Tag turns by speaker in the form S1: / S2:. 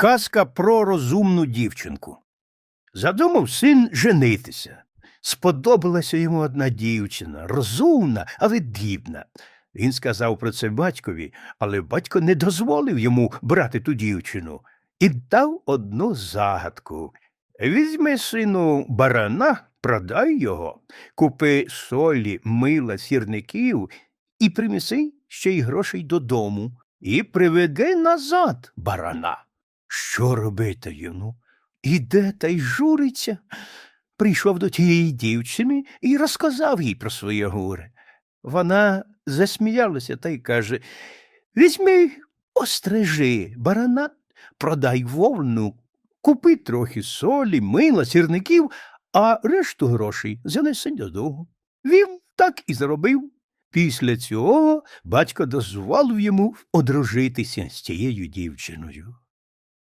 S1: Казка про розумну дівчинку. Задумав син женитися. Сподобалася йому одна дівчина, розумна, але дібна. Він сказав про це батькові, але батько не дозволив йому брати ту дівчину і дав одну загадку. Візьми, сину, барана, продай його, купи солі, мила, сірників і принеси ще й грошей додому, і приведи назад барана. Що робити йому? Іде та й журиться. Прийшов до тієї дівчини і розказав їй про своє горе. Вона засміялася та й каже Візьми, острижи барана, продай вовну, купи трохи солі, мила, сірників, а решту грошей занеси додому. Він так і зробив. Після цього батько дозволив йому одружитися з тією дівчиною.